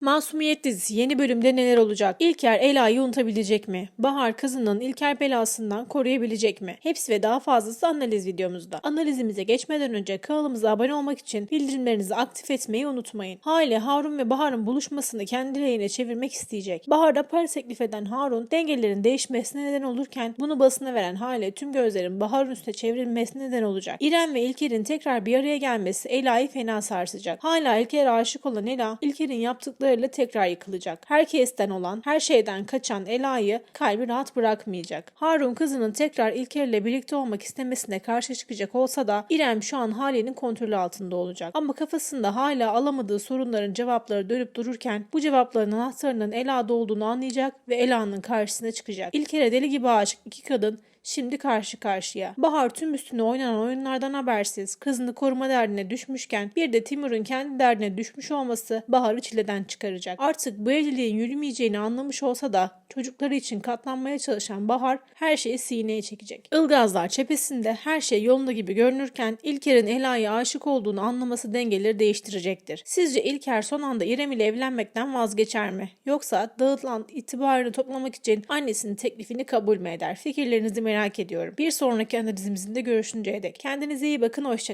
Masumiyet dizisi yeni bölümde neler olacak? İlker Ela'yı unutabilecek mi? Bahar kızının İlker belasından koruyabilecek mi? Hepsi ve daha fazlası analiz videomuzda. Analizimize geçmeden önce kanalımıza abone olmak için bildirimlerinizi aktif etmeyi unutmayın. Hale Harun ve Bahar'ın buluşmasını kendi lehine çevirmek isteyecek. Bahar'da para teklif eden Harun dengelerin değişmesine neden olurken bunu basına veren Hale tüm gözlerin Bahar'ın üstüne çevrilmesine neden olacak. İrem ve İlker'in tekrar bir araya gelmesi Ela'yı fena sarsacak. Hala İlker'e aşık olan Ela, İlker'in yaptıklarıyla tekrar yıkılacak. Herkesten olan, her şeyden kaçan Ela'yı kalbi rahat bırakmayacak. Harun kızının tekrar İlker'le birlikte olmak istemesine karşı çıkacak olsa da İrem şu an Hale'nin kontrolü altında olacak. Ama kafasında hala alamadığı sorunların cevapları dönüp dururken bu cevapların anahtarının Ela'da olduğunu anlayacak ve Ela'nın karşısına çıkacak. İlker'e deli gibi aşık iki kadın Şimdi karşı karşıya. Bahar tüm üstüne oynanan oyunlardan habersiz, kızını koruma derdine düşmüşken bir de Timur'un kendi derdine düşmüş olması Bahar'ı çileden çıkaracak. Artık bu evliliğin yürümeyeceğini anlamış olsa da çocukları için katlanmaya çalışan Bahar her şeyi sineye çekecek. Ilgazlar cephesinde her şey yolunda gibi görünürken İlker'in Ela'ya aşık olduğunu anlaması dengeleri değiştirecektir. Sizce İlker son anda İrem ile evlenmekten vazgeçer mi? Yoksa dağıtılan itibarını toplamak için annesinin teklifini kabul mü eder? Fikirlerinizi merak ediyorum. Bir sonraki analizimizde görüşünceye dek. Kendinize iyi bakın, hoşçakalın.